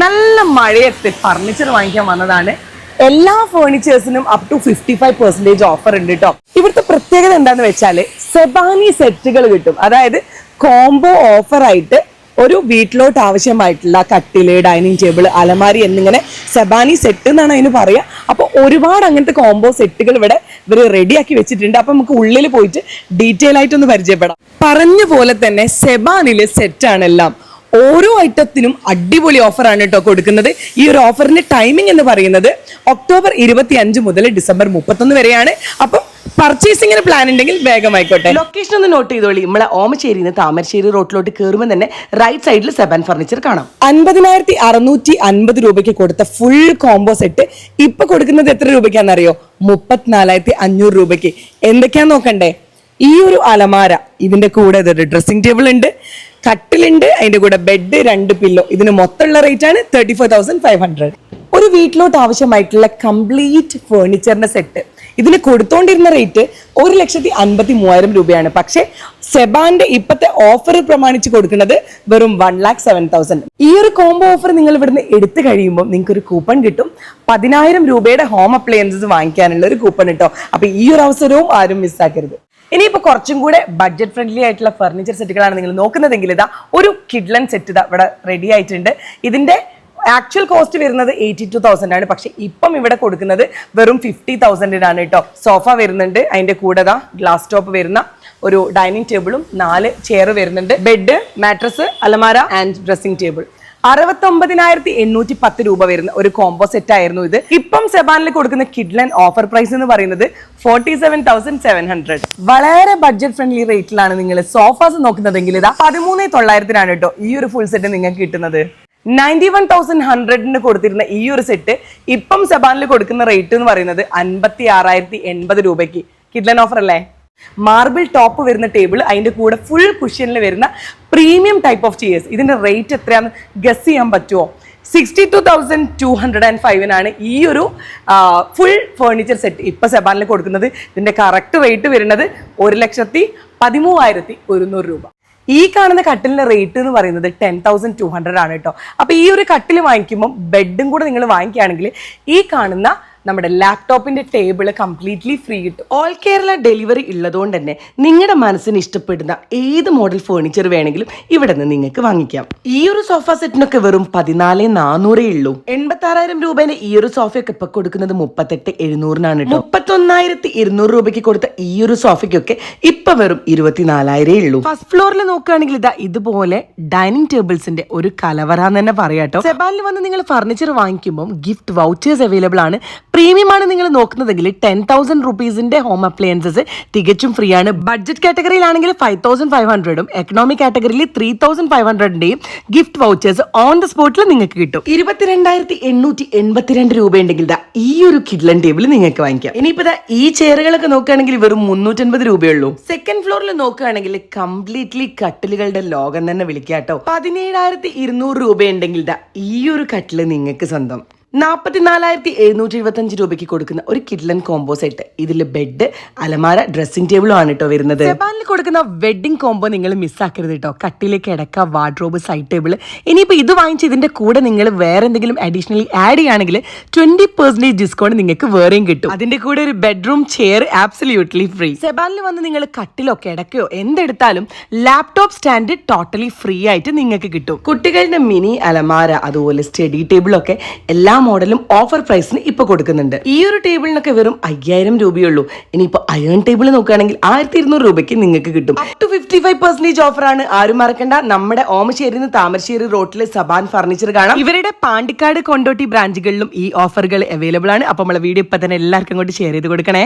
നല്ല മഴയത്ത് ഫർണിച്ചർ വാങ്ങിക്കാൻ വന്നതാണ്. എല്ലാ ഫേർണിച്ചേഴ്സിനും up to fifty five percentage offer ഉണ്ട് കേട്ടോ ഇവിടുത്തെ പ്രത്യേകത എന്താന്ന് വെച്ചാൽ സെബാനി സെറ്റുകൾ കിട്ടും. അതായത് കോംബോ ഓഫർ ആയിട്ട് ഒരു വീട്ടിലോട്ട് ആവശ്യമായിട്ടുള്ള കട്ടിൽ ഡൈനിങ് ടേബിൾ അലമാരി എന്നിങ്ങനെ സെബാനി സെറ്റ് എന്നാണ് അതിന് പറയുക അപ്പോൾ ഒരുപാട് അങ്ങനത്തെ കോംബോ സെറ്റുകൾ ഇവിടെ ഇവർ റെഡിയാക്കി വെച്ചിട്ടുണ്ട്. അപ്പൊ നമുക്ക് ഉള്ളിൽ പോയിട്ട് ഡീറ്റെയിൽ ആയിട്ടൊന്ന് പരിചയപ്പെടാം. പറഞ്ഞ പോലെ തന്നെ സെബാനിലെ സെറ്റാണ് എല്ലാം ഓരോ ഐറ്റത്തിനും അടിപൊളി ഓഫറാണ് കേട്ടോ കൊടുക്കുന്നത്. ഈ ഒരു ഓഫറിന്റെ ടൈമിംഗ് എന്ന് പറയുന്നത് ഒക്ടോബർ ഇരുപത്തി അഞ്ച് മുതൽ ഡിസംബർ മുപ്പത്തൊന്ന് വരെയാണ്. അപ്പം പർച്ചേസിങ്ങിന് പ്ലാൻ ഉണ്ടെങ്കിൽ വേഗമായിക്കോട്ടെ. ലൊക്കേഷൻ ഒന്ന് നോട്ട് ചെയ്തോളി. നമ്മളെ ഓമശ്ശേരി നിന്ന് താമരശ്ശേരി റോഡിലോട്ട് കയറുമ്പോൾ തന്നെ റൈറ്റ് സൈഡിൽ സെവൻ ഫർണിച്ചർ കാണാം. അൻപതിനായിരത്തി അറുന്നൂറ്റി അൻപത് രൂപയ്ക്ക് കൊടുത്ത ഫുൾ കോംബോ സെറ്റ് ഇപ്പൊ കൊടുക്കുന്നത് എത്ര രൂപയ്ക്കാണെന്നറിയോ മുപ്പത്തിനാലായിരത്തി അഞ്ഞൂറ് രൂപയ്ക്ക്. എന്തൊക്കെയാന്ന് നോക്കണ്ടേ? ഈ ഒരു അലമാര ഇതിന്റെ കൂടെ ഡ്രസ്സിംഗ് ടേബിൾ ഉണ്ട്. കട്ടിലുണ്ട് അതിന്റെ കൂടെ ബെഡ് രണ്ട് പില്ലോ ഇതിന് മൊത്തമുള്ള റേറ്റ് ആണ് thirty four thousand five hundred ഒരു വീട്ടിലോട്ട് ആവശ്യമായിട്ടുള്ള കംപ്ലീറ്റ് ഫേർണിച്ചറിന്റെ സെറ്റ് ഇതിന് കൊടുത്തോണ്ടിരുന്ന റേറ്റ് ഒരു ലക്ഷത്തി അൻപത്തി മൂവായിരം രൂപയാണ്. പക്ഷേ സെബാന്റെ ഇപ്പത്തെ ഓഫർ പ്രമാണിച്ച് കൊടുക്കുന്നത് വെറും വൺ ലാക്ക് സെവൻ തൗസൻഡ് ഈ ഒരു കോംബോ ഓഫർ നിങ്ങൾ ഇവിടുന്ന് എടുത്തു കഴിയുമ്പോൾ നിങ്ങൾക്ക് ഒരു കൂപ്പൺ കിട്ടും. പതിനായിരം രൂപയുടെ ഹോം അപ്ലയൻസസ് വാങ്ങിക്കാനുള്ള ഒരു കൂപ്പൺ കിട്ടും അപ്പൊ ഈ ഒരു അവസരവും ആരും മിസ്സാക്കരുത് ഇനിയിപ്പോ കുറച്ചും കൂടെ ബഡ്ജറ്റ് ഫ്രണ്ട്ലി ആയിട്ടുള്ള ഫർണിച്ചർ സെറ്റുകളാണ് നിങ്ങൾ നോക്കുന്നതെങ്കിൽ ഇതാ ഒരു കിഡ്ലൻ സെറ്റ് ഇതാ ഇവിടെ റെഡി ആയിട്ടുണ്ട്. ഇതിന്റെ ആക്ച്വൽ കോസ്റ്റ് വരുന്നത് എയ്റ്റി ടു തൗസൻഡ് ആണ്. പക്ഷെ ഇപ്പം ഇവിടെ കൊടുക്കുന്നത് വെറും ഫിഫ്റ്റി തൗസൻഡിനാണ് കേട്ടോ. സോഫ വരുന്നുണ്ട്. അതിന്റെ കൂടെ ദാ ഗ്ലാസ് ടോപ്പ് വരുന്ന ഒരു ഡൈനിങ് ടേബിളും നാല് ചെയർ വരുന്നുണ്ട്. ബെഡ് മാട്രസ് അലമാര ആൻഡ് ഡ്രസ്സിംഗ് ടേബിൾ അറുപത്തൊമ്പതിനായിരത്തി എണ്ണൂറ്റി പത്ത് രൂപ വരുന്ന ഒരു കോംബോ സെറ്റ് ആയിരുന്നു ഇത്. ഇപ്പം സെബാനിൽ കൊടുക്കുന്ന കിഡ്ലൻ ഓഫർ പ്രൈസ് എന്ന് പറയുന്നത് forty seven thousand seven hundred വളരെ ബഡ്ജറ്റ് ഫ്രണ്ട്ലി റേറ്റിലാണ് നിങ്ങൾ സോഫാസ് നോക്കുന്നതെങ്കിൽ ഇതാ പതിമൂന്ന് തൊള്ളായിരത്തിനാണ് കേട്ടോ ഈ ഒരു ഫുൾ സെറ്റ് നിങ്ങൾക്ക് കിട്ടുന്നത്. നയന്റി വൺ തൗസൻഡ് ഹൺഡ്രഡിന് കൊടുത്തിരുന്ന ഈ ഒരു സെറ്റ് ഇപ്പം സെബാനിൽ കൊടുക്കുന്ന റേറ്റ് എന്ന് പറയുന്നത് അൻപത്തി ആറായിരത്തി എൺപത് രൂപയ്ക്ക്. കിഡ്ലൻ ഓഫർ അല്ലേ? മാർബിൾ ടോപ്പ് വരുന്ന ടേബിൾ അതിന്റെ കൂടെ ഫുൾ കുഷ്യനിൽ വരുന്ന പ്രീമിയം ടൈപ്പ് ഓഫ് ചെയേഴ്സ് ഇതിന്റെ റേറ്റ് എത്രയാന്ന് ഗസ് ചെയ്യാൻ പറ്റുമോ sixty two thousand two hundred and ഫൈവിനാണ് ഈ ഒരു ഫുൾ ഫേർണിച്ചർ സെറ്റ് ഇപ്പൊ സെബാനിൽ കൊടുക്കുന്നത്. ഇതിന്റെ കറക്റ്റ് റേറ്റ് വരുന്നത് ഒരു ലക്ഷത്തി പതിമൂവായിരത്തി ഒരുന്നൂറ് രൂപ. ഈ കാണുന്ന കട്ടിലിന്റെ റേറ്റ് എന്ന് പറയുന്നത് ടെൻ തൗസൻഡ് ടു ഹൺഡ്രഡ് ആണ് കേട്ടോ. അപ്പോൾ ഈ ഒരു കട്ടിൽ വാങ്ങിക്കുമ്പോൾ ബെഡും കൂടെ നിങ്ങൾ വാങ്ങിക്കുകയാണെങ്കിൽ ഈ കാണുന്ന നമ്മുടെ ലാപ്ടോപ്പിന്റെ ടേബിൾ കംപ്ലീറ്റ്ലി ഫ്രീ കിട്ടും. ഓൾ കേരള ഡെലിവറി ഉള്ളതുകൊണ്ട് തന്നെ നിങ്ങളുടെ മനസ്സിന് ഇഷ്ടപ്പെടുന്ന ഏത് മോഡൽ ഫേണിച്ചർ വേണമെങ്കിലും ഇവിടെ നിന്ന് നിങ്ങൾക്ക് വാങ്ങിക്കാം. ഈ ഒരു സോഫ സെറ്റിനൊക്കെ വെറും പതിനാല് നാനൂറേ ഉള്ളൂ. എൺപത്തി ആറായിരം രൂപേന്റെ ഈ ഒരു സോഫയൊക്കെ ഇപ്പൊ കൊടുക്കുന്നത് മുപ്പത്തെട്ട് എഴുന്നൂറിനാണ് മുപ്പത്തൊന്നായിരത്തി ഇരുന്നൂറ് രൂപയ്ക്ക് കൊടുത്ത ഈ ഒരു സോഫയ്ക്കൊക്കെ ഇപ്പൊ വെറും ഇരുപത്തിനാലായിരേ ഉള്ളൂ. ഫസ്റ്റ് ഫ്ലോറിൽ നോക്കുകയാണെങ്കിൽ ഇതാ ഇതുപോലെ ഡൈനിങ് ടേബിൾസിന്റെ ഒരു കലവറ എന്ന് തന്നെ പറയാട്ടോ സെബാനിൽ വന്ന് നിങ്ങൾ ഫർണിച്ചർ വാങ്ങിക്കുമ്പോൾ ഗിഫ്റ്റ് വൗച്ചേഴ്സ് അവൈലബിൾ ആണ്. പ്രീമിയം ആണ് നിങ്ങൾ നോക്കുന്നതെങ്കിൽ ടെൻ തൗസൻഡ് റുപ്പീസിന്റെ ഹോം അപ്ലയൻസസ് തികച്ചും ഫ്രീ ആണ്. ബഡ്ജറ്റ് കാറ്റഗറിയിലാണെങ്കിൽ ഫൈവ് തൗസൻഡ് ഫൈവ് ഹൺഡ്രഡും എക്കണോമിക് കാറ്റഗറിയിൽ ത്രീ തൗസൻഡ് ഫൈവ് ഹൺഡ്രഡിന്റെയും ഗിഫ്റ്റ് വൗച്ചേഴ്സ് ഓൺ ദ സ്പോട്ടിൽ നിങ്ങൾക്ക് കിട്ടും. ഇരുപത്തിരണ്ടായിരത്തി എണ്ണൂറ്റി എൺപത്തിരണ്ട് രൂപ ഉണ്ടെങ്കിൽ ദാ ഈ ഒരു കിഡ്ലൻ ടേബിൾ നിങ്ങൾക്ക് വാങ്ങിക്കാം. ഇനിയിപ്പോ ദാ ഈ ചെയറുകളൊക്കെ നോക്കുകയാണെങ്കിൽ വെറും മുന്നൂറ്റൻപത് രൂപയുള്ളൂ. സെക്കൻഡ് ഫ്ലോറിൽ നോക്കുകയാണെങ്കിൽ കംപ്ലീറ്റ്ലി കട്ടിലുകളുടെ ലോകം തന്നെ വിളിക്കാട്ടോ പതിനേഴായിരത്തി ഇരുന്നൂറ് രൂപയുണ്ടെങ്കിൽ ദാ ഈ ഒരു കട്ടിൽ നിങ്ങൾക്ക് സ്വന്തം. നാൽപ്പത്തിനാലായിരത്തി എഴുന്നൂറ്റി എഴുപത്തഞ്ച് രൂപയ്ക്ക് കൊടുക്കുന്ന ഒരു കിഡ്ലൻ കോംബോ സെറ്റ് ഇതിൽ ബെഡ് അലമാര ഡ്രസ്സിംഗ് ടേബിളും ആണ് കേട്ടോ വരുന്നത്. ജപ്പാനിൽ കൊടുക്കുന്ന വെഡിങ് കോംബോ നിങ്ങൾ മിസ്സാക്കരുത് കേട്ടോ കട്ടിലേക്ക് കിടക്ക വാർഡ്രോബ് സൈഡ് ടേബിൾ ഇനിയിപ്പോൾ ഇത് വാങ്ങിച്ച് ഇതിന്റെ കൂടെ നിങ്ങൾ വേറെ എന്തെങ്കിലും അഡീഷണലി ആഡ് ചെയ്യുകയാണെങ്കിൽ ട്വന്റി പെർസെന്റേജ് ഡിസ്കൗണ്ട് നിങ്ങൾക്ക് വേറെയും കിട്ടും. അതിന്റെ കൂടെ ഒരു ബെഡ്റൂം ചെയർ ആബ്സല്യൂട്ട്ലി ഫ്രീ ജപ്പാനിൽ വന്ന് നിങ്ങൾ കട്ടിലോ കിടക്കയോ എന്തെടുത്താലും ലാപ്ടോപ്പ് സ്റ്റാൻഡ് ടോട്ടലി ഫ്രീ ആയിട്ട് നിങ്ങൾക്ക് കിട്ടും. കുട്ടികളുടെ മിനി അലമാര അതുപോലെ സ്റ്റഡി ടേബിളൊക്കെ എല്ലാ മോഡലും ഓഫർ പ്രൈസിന് ഇപ്പൊ കൊടുക്കുന്നുണ്ട്. ഈ ഒരു ടേബിളിനൊക്കെ വെറും അയ്യായിരം രൂപയുള്ളൂ. ഇനിയിപ്പോ അയൺ ടേബിൾ നോക്കുകയാണെങ്കിൽ ആയിരത്തി ഇരുന്നൂറ് രൂപയ്ക്ക് നിങ്ങൾക്ക് കിട്ടും. Up to fifty five percentage offer ആണ്. ആരും മറക്കണ്ട. നമ്മുടെ ഓമശ്ശേരി താമരശ്ശേരി റോട്ടിലെ സബാൻ ഫർണിച്ചർ കാണാം. ഇവരുടെ പാണ്ടിക്കാട് കൊണ്ടോട്ടി ബ്രാഞ്ചുകളിലും ഈ ഓഫറുകൾ അവൈലബിൾ ആണ്. അപ്പൊ നമ്മളെ വീഡിയോ ഇപ്പൊ തന്നെ എല്ലാവർക്കും കൂടി ഷെയർ ചെയ്ത് കൊടുക്കണേ.